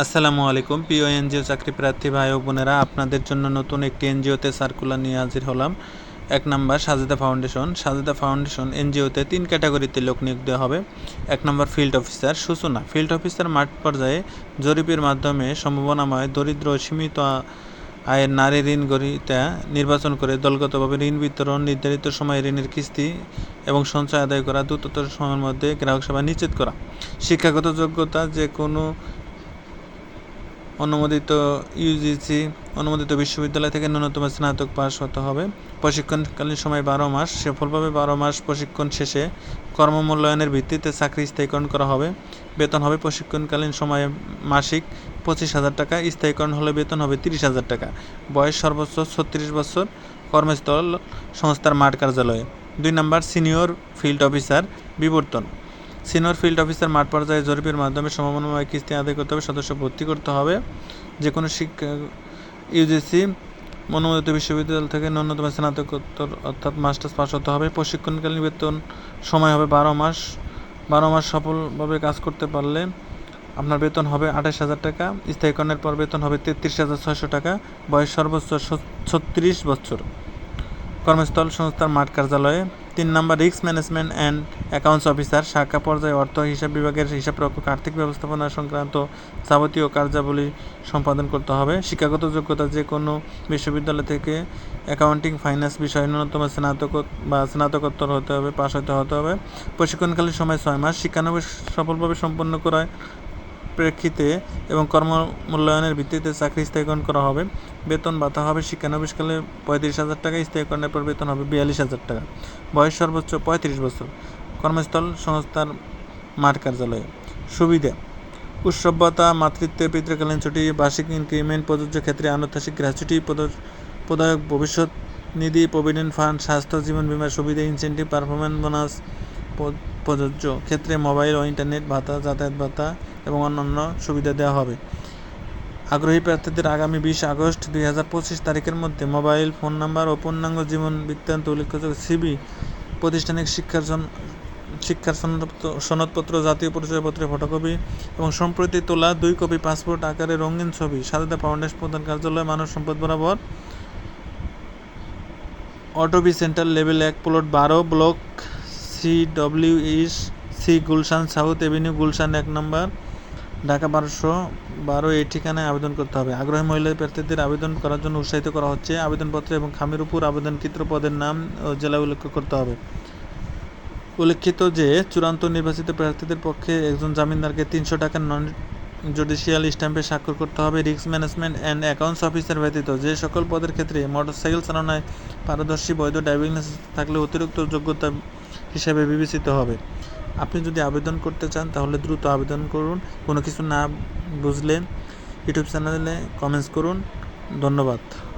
আসসালামু আলাইকুম। প্রিয় এনজিও চাকরি প্রার্থী ভাই ও বোনেরা, আপনাদের জন্য নতুন একটি এনজিওতে সার্কুলার নিয়ে হাজির হলাম। এক নম্বর, সাজেদা ফাউন্ডেশন। সাজেদা ফাউন্ডেশন এনজিওতে তিন ক্যাটাগরিতে লোক নিয়োগ দেওয়া হবে। এক নম্বর, ফিল্ড অফিসার সূচনা। ফিল্ড অফিসার মাঠ পর্যায়ে জরিপের মাধ্যমে সম্ভাবনাময়, দরিদ্র, সীমিত আয়ের নারী ঋণ গ্রহীতা নির্বাচন করে দলগতভাবে ঋণ বিতরণ, নির্ধারিত সময়ে ঋণের কিস্তি এবং সঞ্চয় আদায় করা, দ্রুততর সময়ের মধ্যে গ্রাহক সেবা নিশ্চিত করা। শিক্ষাগত যোগ্যতা যে কোনো অনুমোদিত ইউজিসি অনুমোদিত বিশ্ববিদ্যালয় থেকে ন্যূনতম স্নাতক পাস হতে হবে। প্রশিক্ষণকালীন সময় বারো মাস। সফলভাবে বারো মাস প্রশিক্ষণ শেষে কর্মমূল্যায়নের ভিত্তিতে চাকরি স্থায়ীকরণ করা হবে। বেতন হবে প্রশিক্ষণকালীন সময়ে মাসিক পঁচিশ হাজার টাকা, স্থায়ীকরণ হলে বেতন হবে তিরিশ হাজার টাকা। বয়স সর্বোচ্চ ছত্রিশ বছর। কর্মস্থল সংস্থার মাঠ কার্যালয়ে। দুই নম্বর সিনিয়র ফিল্ড অফিসার বিবর্তন। সিনিয়র ফিল্ড অফিসার মাঠ পর্যায়ে জরিপের মাধ্যমে সমমানময় কিস্তি আদায় করতে হবে, সদস্য ভর্তি করতে হবে। যে কোনো শিক্ষা ইউজিসি অনুমোদিত বিশ্ববিদ্যালয় থেকে ন্যূনতম স্নাতকোত্তর অর্থাৎ মাস্টার্স পাস হতে হবে। প্রশিক্ষণকালীন বেতন সময় হবে বারো মাস। বারো মাস সফলভাবে কাজ করতে পারলে আপনার বেতন হবে আঠাশ হাজার টাকা। স্থায়ীকরণের পর বেতন হবে তেত্রিশ হাজার ছয়শো টাকা। বয়স সর্বোচ্চ ছত্রিশ বছর। কর্মস্থল সংস্থার মাঠ কার্যালয়ে তিন নম্বর risk management and accounts officer শাখা পর্যায়ে অর্থ হিসাব বিভাগের হিসাবরক্ষক, আর্থিক ব্যবস্থাপনা সংক্রান্ত যাবতীয় কার্যাবলী সম্পাদন করতে হবে। শিক্ষাগত যোগ্যতা যে কোনো বিশ্ববিদ্যালয় থেকে অ্যাকাউন্টিং ফাইন্যান্স বিষয়ে ন্যূনতম স্নাতক বা স্নাতকোত্তর হতে হবে, পাশ হতে হতে হবে। প্রশিক্ষণকালীন সময় ছয় মাস। শিক্ষানবিশ সফলভাবে সম্পন্ন করায় প্রেক্ষিতে এবং কর্ম মূল্যায়নের ভিত্তিতে চাকরি স্থায়ীকরণ করা হবে। বেতন ভাতা হবে। শিক্ষানবিশকালে পঁয়ত্রিশ হাজার টাকা। স্থায়ীকরণের পর বেতন হবে বিয়াল্লিশ হাজার টাকা। বয়স সর্বোচ্চ পঁয়ত্রিশ বছর। কর্মস্থল সংস্থার মাঠ কার্যালয়ে। সুবিধা উৎসব ভাতা মাতৃত্বের পিতৃকালীন ছুটি, বার্ষিক ইনক্রিমেন্ট প্রযোজ্য ক্ষেত্রে আনুষ্ঠানিক গ্র্যাচুইটি প্রদায়ক ভবিষ্যৎ নিধি, প্রভিডেন্ট ফান্ড, স্বাস্থ্য জীবন বিমার সুবিধা, ইনসেন্টিভ পারফরমেন্স বোনাস প্রযোজ্য ক্ষেত্রে মোবাইল ও ইন্টারনেট ভাতা, যাতায়াত ভাতা এবং অন্যান্য সুবিধা দেওয়া হবে। আগ্রহী প্রার্থীদের আগামী বিশ আগস্ট দুই হাজার পঁচিশ তারিখের মধ্যে মোবাইল ফোন নাম্বার ও পূর্ণাঙ্গ জীবন বৃত্তান্ত উল্লেখযোগ্য সিবি প্রতিষ্ঠানিক শিক্ষার জন্য শিক্ষার সনদপত্র জাতীয় পরিচয়পত্রের ফটোকপি এবং সম্প্রতি তোলা দুই কপি পাসপোর্ট আকারে রঙিন ছবি। সারদা ফাউন্ডেশন প্রধান কার্যালয়, মানব সম্পদ বরাবর অটোবি সেন্টার, লেভেল এক, প্লট বারো, block C W S C, Gulshan south avenue, Gulshan এক নম্বর, ঢাকা বারোশো বারো, এই ঠিকানায় আবেদন করতে হবে। আগ্রহী মহিলা প্রার্থীদের আবেদন করার জন্য উৎসাহিত করা হচ্ছে। আবেদনপত্র এবং খামের উপর আবেদনকৃত পদের নাম ও জেলা উল্লেখ করতে হবে। উল্লেখিত যে, চূড়ান্ত নির্বাচিত প্রার্থীদের পক্ষে একজন জামিনদারকে তিনশো টাকার নন জুডিশিয়াল স্ট্যাম্পে স্বাক্ষর করতে হবে risk management and accounts officer ব্যতীত। যে সকল পদের ক্ষেত্রে মোটরসাইকেল চালানোয় পারদর্শী, বৈধ ড্রাইভিং লাইসেন্স থাকলে অতিরিক্ত যোগ্যতা হিসেবে বিবেচিত হবে। আপনি যদি আবেদন করতে চান, তাহলে দ্রুত আবেদন করুন। কোনো কিছু না বুঝলে ইউটিউব চ্যানেলে কমেন্টস করুন। ধন্যবাদ।